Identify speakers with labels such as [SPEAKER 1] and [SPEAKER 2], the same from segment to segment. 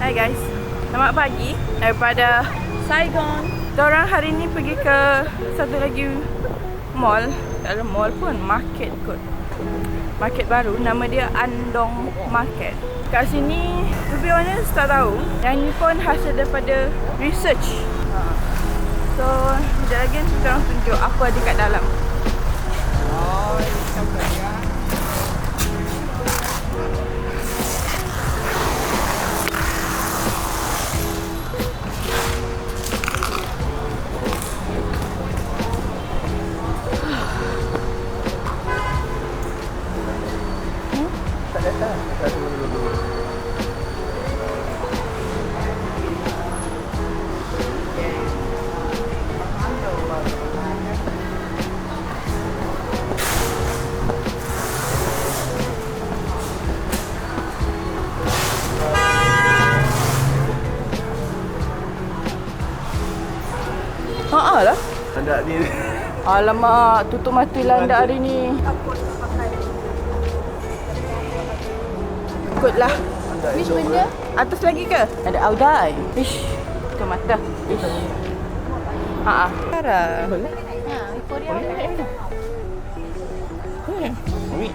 [SPEAKER 1] Hai guys, selamat pagi daripada Saigon. Kita orang hari ni pergi ke satu lagi mall. Tak ada mall pun, market kot. Market baru, nama dia Andong Market. Kat sini, to be honest, tak tahu. Yang ni pun hasil daripada research. So, sekejap lagi kita orang tunjuk apa ada kat dalam. Haa Alamak, tutup mata lah anda hari ni. Ikutlah.
[SPEAKER 2] Which benda?
[SPEAKER 1] Atas lagi ke? Ada Audai. Ish, tutup mata. Ish. Haa. Sarah.
[SPEAKER 2] Ha, Korea.
[SPEAKER 3] Mami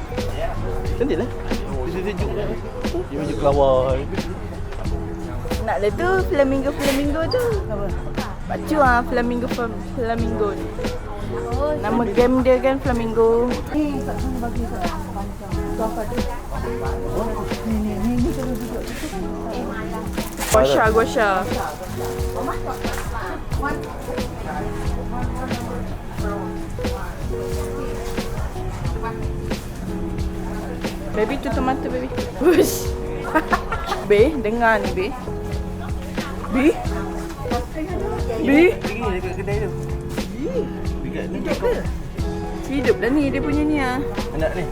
[SPEAKER 3] Cantik lah Dia sejuk Dia baju kelawar
[SPEAKER 1] Nak lah tu flamingo-flamingo tu. Apa? Baca ah flamingo flamingo ni.
[SPEAKER 2] Oh,
[SPEAKER 1] Nama game dia kan flamingo. Guasha, guasha. Baby tutup mata baby. Wush. B, dengar ni B. B. B.
[SPEAKER 3] Pergi dekat kedai tu Dekat ni
[SPEAKER 1] Hidup dah ni dia punya ni ah.
[SPEAKER 3] Anak ni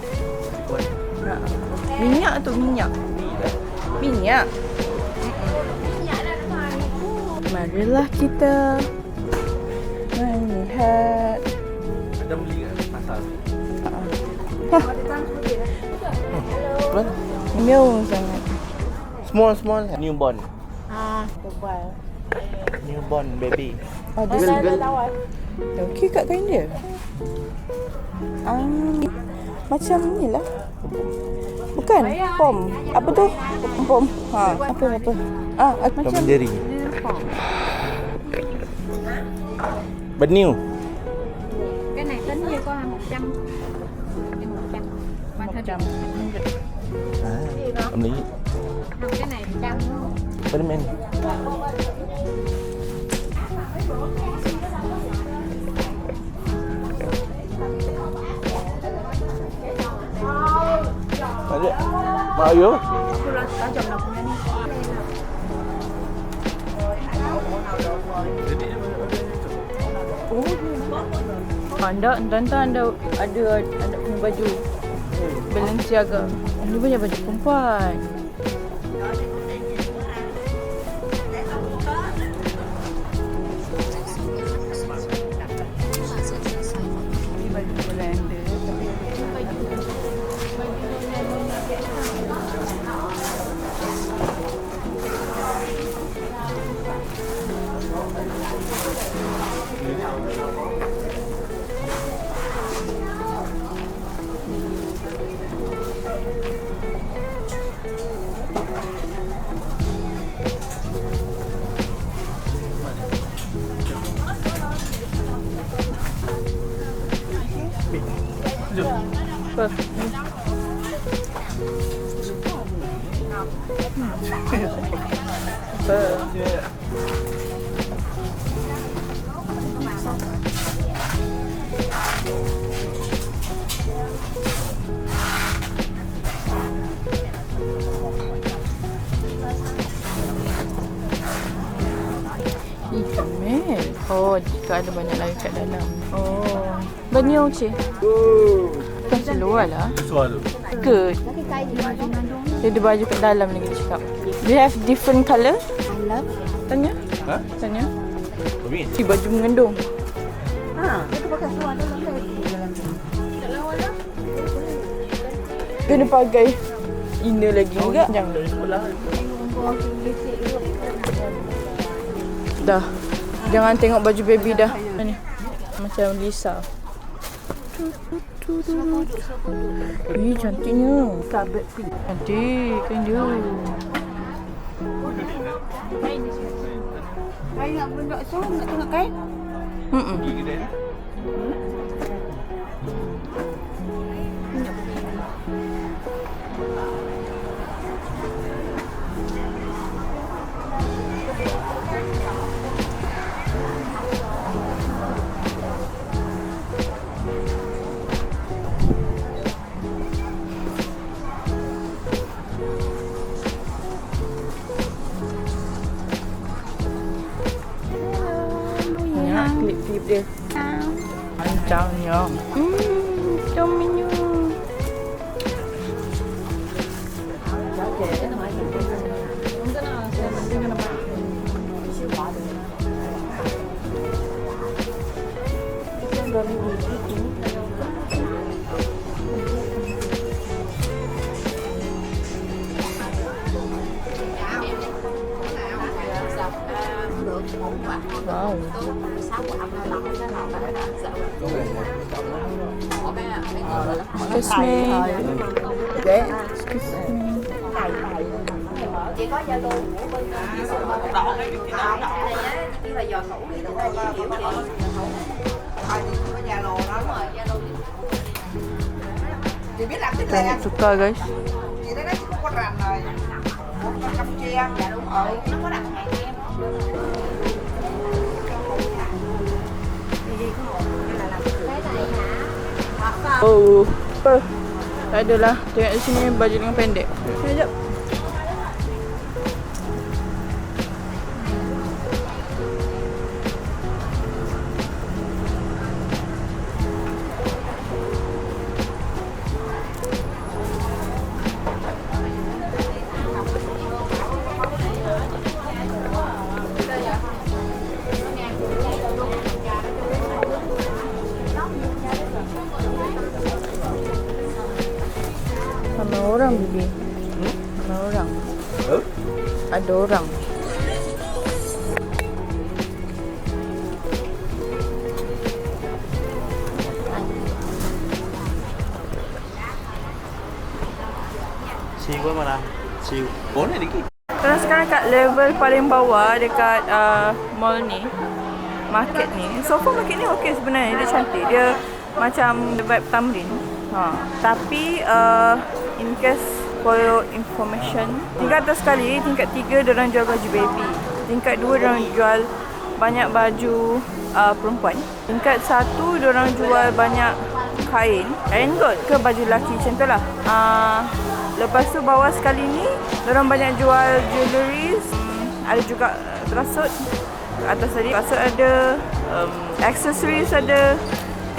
[SPEAKER 1] Ha. Minyak tu minyak. Minyak. Marilah kita melihat
[SPEAKER 3] Ada beli kat pasar
[SPEAKER 1] Ha. Mew sangat.
[SPEAKER 3] Small small Newborn
[SPEAKER 2] Ah, tebal.
[SPEAKER 3] Newborn baby
[SPEAKER 1] Oh, dia girl.
[SPEAKER 2] Dah.
[SPEAKER 1] Okey kat kain dia. Ah, macam ni lah. Bukan, pom. Apa tu? Pom. Ha, apa apa? Ah,
[SPEAKER 3] Tom
[SPEAKER 1] macam
[SPEAKER 3] Jerry Benew
[SPEAKER 2] Cái này tính như có 100. Như 100. Mà thôi
[SPEAKER 1] macam.
[SPEAKER 3] Ah, Om ni
[SPEAKER 2] Không, cái này 100 đúng
[SPEAKER 3] Spiderman Ada Mario
[SPEAKER 1] Anda, tante anda ada ada punya baju Balenciaga. Ini punya baju perempuan. Ada banyak lagi kat dalam. Oh. Banyak cik.
[SPEAKER 3] Oh
[SPEAKER 1] Bukan seluar lah. Good.
[SPEAKER 2] Mà trong Bandung?
[SPEAKER 1] Dia ada baju kat dalam lagi dia cakap. Do you have different colour? Tanya.
[SPEAKER 3] Ha?
[SPEAKER 1] Tanya.
[SPEAKER 3] Mami
[SPEAKER 1] Si baju mengandung.
[SPEAKER 2] Ha, dia pakai seluar dalam tu. Dalam tu.
[SPEAKER 1] Kena pakai. Ina lagi juga. Jangan. Dah. Jangan tengok baju baby dah. Ni. Macam Lisa. Ih, cantiknya. Cantik kan dia.
[SPEAKER 2] Kain nak benda so nak tengok kain.
[SPEAKER 1] Mm-mm. Wow. Excuse me. Dạ, excuse me.
[SPEAKER 4] Chị có Zalo của bên đó. Đó, cái gì đó. Đó là do cũ thì nó có hiểu chị
[SPEAKER 5] chị biết làm cái lẹ
[SPEAKER 1] nak tukar guys.
[SPEAKER 5] chị đó nó chỉ có rành rồi con campuchia dạ đúng rồi nó có đặt hàng em
[SPEAKER 1] Oh. Apa? Tak adalah. Tengok di sini baju lengan pendek. Sekejap. Orang bibi. Sama orang.
[SPEAKER 3] Huh?
[SPEAKER 1] Ada orang.
[SPEAKER 3] Siu mana? Siu. Boleh dikit.
[SPEAKER 1] Kalau sekarang kat level paling bawah dekat uh, mall ni Market ni So far market ni okey sebenarnya Dia cantik Dia macam the vibe Tamrin ha. Tapi uh, in case for your information. Tingkat atas sekali Tingkat tiga orang jual baju baby. Tingkat dua orang jual banyak baju uh, perempuan. Tingkat satu orang jual banyak kain. Kain kot ke baju lelaki macam tu lah. Uh, Lepas tu bawah sekali ni Diorang banyak jual jewelleries hmm, Ada juga uh, terasut. Atas tadi terasut ada um, Accessories ada.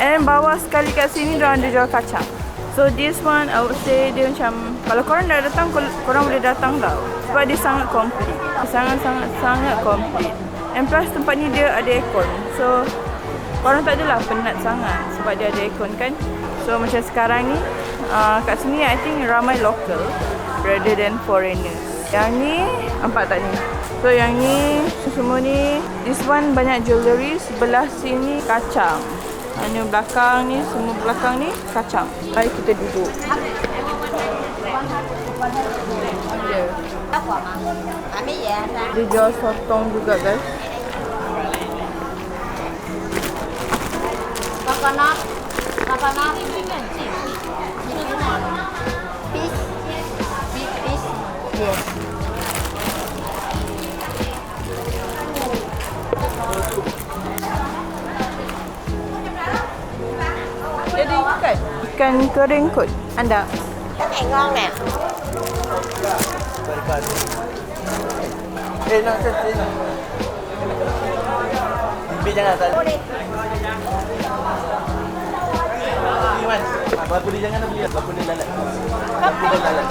[SPEAKER 1] And bawah sekali kat sini Diorang ada jual kacang So this one I would say dia macam Kalau korang dah datang kor- Korang boleh datang tau. Sebab dia sangat complete. Sangat-sangat sangat complete. And plus tempat ni dia ada aircon. So Korang tak adalah penat sangat Sebab dia ada aircon kan? So macam sekarang ni uh, Kat sini I think ramai local Rather than foreigners. Yang ni Nampak tak ni? So yang ni Semua ni This one banyak jewellery Sebelah sini kacang. Hanya belakang ni Semua belakang ni kacang. Mari kita duduk.
[SPEAKER 4] Ra
[SPEAKER 1] Dia jual sotong juga guys.
[SPEAKER 4] Coconut. Coconut. Fish. Fish fish. Yes
[SPEAKER 1] ikan kering kot Anda
[SPEAKER 4] này ngon nè
[SPEAKER 3] Berikan. Eh, nak sini. Bibi jangan tak. Batu dia jangan beli. Batu dia lalat. Batu dia lalat.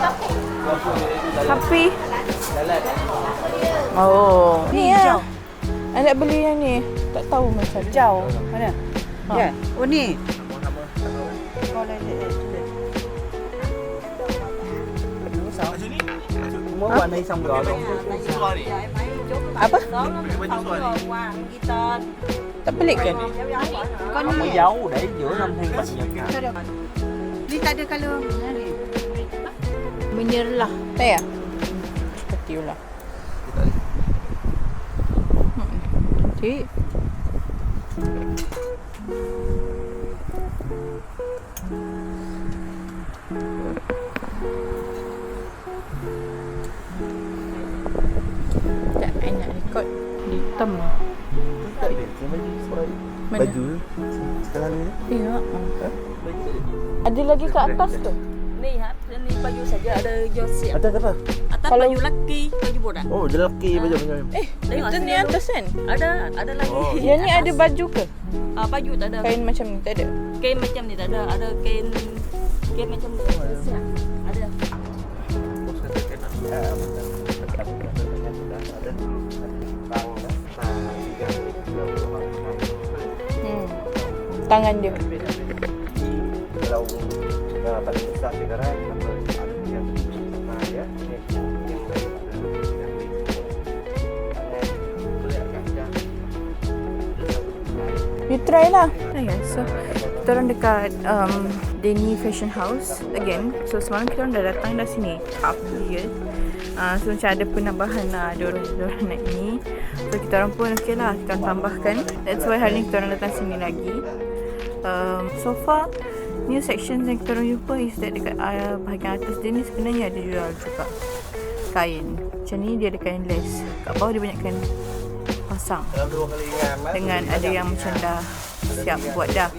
[SPEAKER 3] Dia lalat.
[SPEAKER 1] Oh Ni lah I nak beli yang ni Tak tahu macam
[SPEAKER 5] jauh mana
[SPEAKER 1] Ha.
[SPEAKER 5] ya oh ni
[SPEAKER 3] Semua warna hitam gelap. Suara ni.
[SPEAKER 1] Apa?
[SPEAKER 3] Baju suara ni.
[SPEAKER 1] Tak pelik ke?
[SPEAKER 2] Con
[SPEAKER 3] Có
[SPEAKER 2] đi.
[SPEAKER 3] dấu để giữa năm thiên bạch nhật hả?
[SPEAKER 2] Sao được? Đi tak ada kalau.
[SPEAKER 1] Menir lah. Tak ya? Seperti lah. Hmm. Cantik. Tak, hitam lah.
[SPEAKER 3] Tak ada. Baju.
[SPEAKER 1] Mana?
[SPEAKER 3] Baju sekarang ni.
[SPEAKER 1] Tengok.
[SPEAKER 3] Ha? Baju.
[SPEAKER 1] Ada lagi kat atas tu.
[SPEAKER 4] Ni ha, ni baju saja ada jersey.
[SPEAKER 3] Atas apa?
[SPEAKER 4] Atas
[SPEAKER 1] Kalau-
[SPEAKER 4] baju lelaki, baju bodak.
[SPEAKER 3] Oh, dia lelaki baju macam ni.
[SPEAKER 1] Eh,
[SPEAKER 4] Tengok
[SPEAKER 1] itu ni atas kan?
[SPEAKER 4] Ada, ada lagi.
[SPEAKER 3] Oh.
[SPEAKER 1] Yang ni ada baju ke?
[SPEAKER 4] Ah, baju tak ada.
[SPEAKER 1] Kain macam ni tak ada?
[SPEAKER 4] Kain macam ni tak ada. Ada kain kain macam ni. Ada.
[SPEAKER 3] Oh, sekarang kena. Betul. Ada.
[SPEAKER 1] Tangan dia.
[SPEAKER 3] Kalau yang paling besar sekarang apa ada yang ah, ya
[SPEAKER 1] You try lah. Okay, so kita orang dekat um, Denny Fashion House again. So semalam kita orang dah datang dah sini. Couple years. Uh, so macam ada penambahan lah. Ada orang, naik ni. So kita orang pun okay lah. Kita orang tambahkan. That's why hari ni kita orang datang sini lagi. Um, so far, new sections yang kita orang jumpa is that dekat uh, bahagian atas dia ni sebenarnya ada jual juga kain. Macam ni dia ada kain lace. Kat bawah dia banyak kain pasang.
[SPEAKER 3] Ingat
[SPEAKER 1] dengan ada yang macam dah siap buat dah.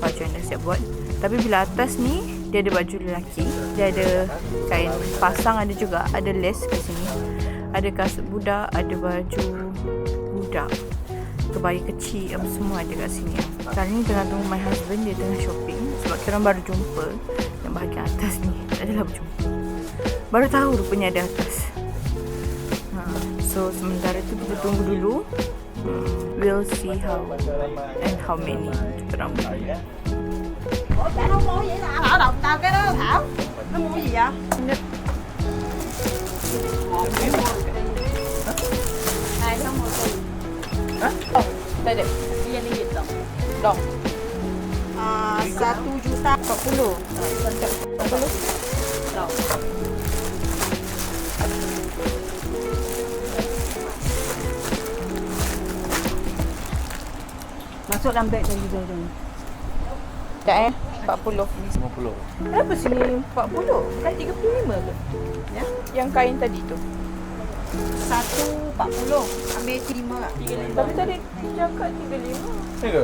[SPEAKER 1] Baju yang dah siap buat. Tapi bila atas ni dia ada baju lelaki. Dia ada kain pasang ada juga. Ada lace kat sini. Ada kasut budak ada baju budak kebaya kecil apa semua ada kat sini. Sekarang ni tengah tunggu my husband dia tengah shopping. Sebab kita baru jumpa yang bahagian atas ni. Tak adalah berjumpa. Baru tahu rupanya ada atas. Ha, so sementara tu kita tunggu dulu. Hmm, we'll see how and how many kita orang beli.
[SPEAKER 4] Hai
[SPEAKER 1] Tak ada.
[SPEAKER 4] Dia ni gitu.
[SPEAKER 1] Dong.
[SPEAKER 5] À, satu juta
[SPEAKER 1] 40. 40.
[SPEAKER 5] Masuk dalam beg tadi tu
[SPEAKER 1] Tak eh? 40.
[SPEAKER 3] 50
[SPEAKER 1] Kenapa sini 40? Bukan 35 ke?
[SPEAKER 5] Ya.
[SPEAKER 1] Yang kain tadi tu.
[SPEAKER 5] Satu empat puluh Ambil lima tak?
[SPEAKER 1] Tapi tadi cakap 35.
[SPEAKER 3] ni ke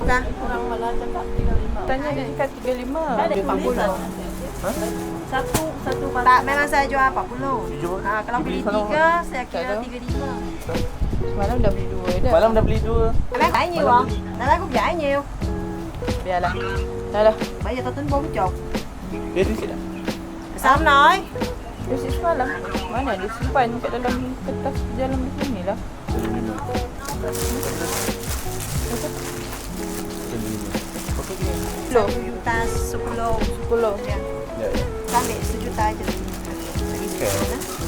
[SPEAKER 5] Bukan?
[SPEAKER 4] Orang malah cakap 35.
[SPEAKER 1] Tanya dia cakap 35.
[SPEAKER 4] Ada
[SPEAKER 1] Dia 40.
[SPEAKER 4] Satu satu
[SPEAKER 5] Tak, memang saya jual empat puluh
[SPEAKER 3] Jujur.
[SPEAKER 5] ha, Kalau
[SPEAKER 3] beli
[SPEAKER 5] tiga, saya
[SPEAKER 1] Tak
[SPEAKER 5] kira
[SPEAKER 1] tahu.
[SPEAKER 5] tiga lima
[SPEAKER 1] Semalam dah beli dua dah.
[SPEAKER 3] malam dah beli dua
[SPEAKER 5] Abang giải nhiều không? Tại sao cũng giải nhiều
[SPEAKER 1] Biarlah. Dah lah.
[SPEAKER 5] Bây giờ tôi tính 40
[SPEAKER 3] dia di sini
[SPEAKER 5] Sao
[SPEAKER 1] Resit semalam. Mana dia simpan kat dalam kertas dalam sini lah.
[SPEAKER 5] Juta sepuluh
[SPEAKER 1] 10.
[SPEAKER 5] Ya.
[SPEAKER 3] ya ya
[SPEAKER 5] Kita ambil sejuta aja
[SPEAKER 3] Okay.